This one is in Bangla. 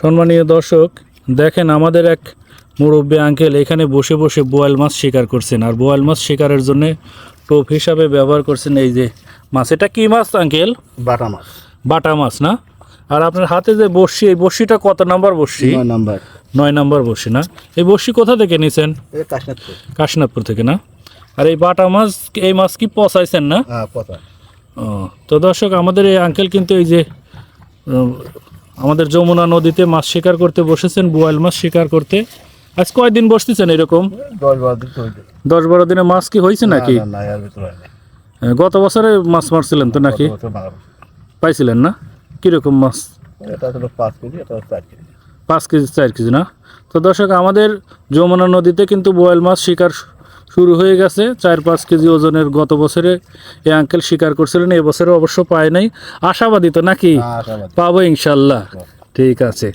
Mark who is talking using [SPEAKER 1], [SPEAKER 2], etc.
[SPEAKER 1] সম্মানীয় দর্শক দেখেন আমাদের এক মুরব্বী আঙ্কেল এখানে বসে বসে বোয়াল মাছ শিকার করছেন। আর বোয়াল মাছ শিকারের জন্য টোপ হিসাবে ব্যবহার করছেন এই যে মাছ। এটা কি মাছ আঙ্কেল?
[SPEAKER 2] বাটা মাছ।
[SPEAKER 1] বাটা মাছ না? আর আপনার হাতে যে বড়শি এই বড়শিটা কত নাম্বার
[SPEAKER 2] নয় নাম্বার।
[SPEAKER 1] নয় নাম্বার বড়শি না? এই বড়শি কোথা থেকে নিছেন?
[SPEAKER 2] এই কাশনাথপুর।
[SPEAKER 1] থেকে না? আর এই বাটা মাছ এই মাছ কি পচাইছেন না?
[SPEAKER 2] হ্যাঁ
[SPEAKER 1] ও, তো দর্শক আমাদের এই আঙ্কেল কিন্তু এই যে আমাদের যমুনা নদীতে মাছ শিকার করতে বসেছেন বোয়াল মাছ শিকার করতে। আজ কয়দিন বসতেছেন এরকম?
[SPEAKER 2] দশ বারো দিন
[SPEAKER 1] মাছ কি হয়েছে নাকি। হ্যাঁ, গত বছরে মাছ মারছিলেন তো নাকি। পাইছিলেন না? কীরকম মাছ?
[SPEAKER 2] পাঁচ কেজি চার কেজি
[SPEAKER 1] না? তো দর্শক আমাদের যমুনা নদীতে কিন্তু বোয়াল মাছ শিকার শুরু হয়ে গেছে। চার পাঁচ কেজি ওজনের গত বছরে এই আঙ্কেল শিকার করছিলেন এবছরে অবশ্য পায় নাই। আশাবাদী তো নাকি?
[SPEAKER 2] হ্যাঁ,
[SPEAKER 1] পাবো ইনশাল্লাহ। ঠিক আছে।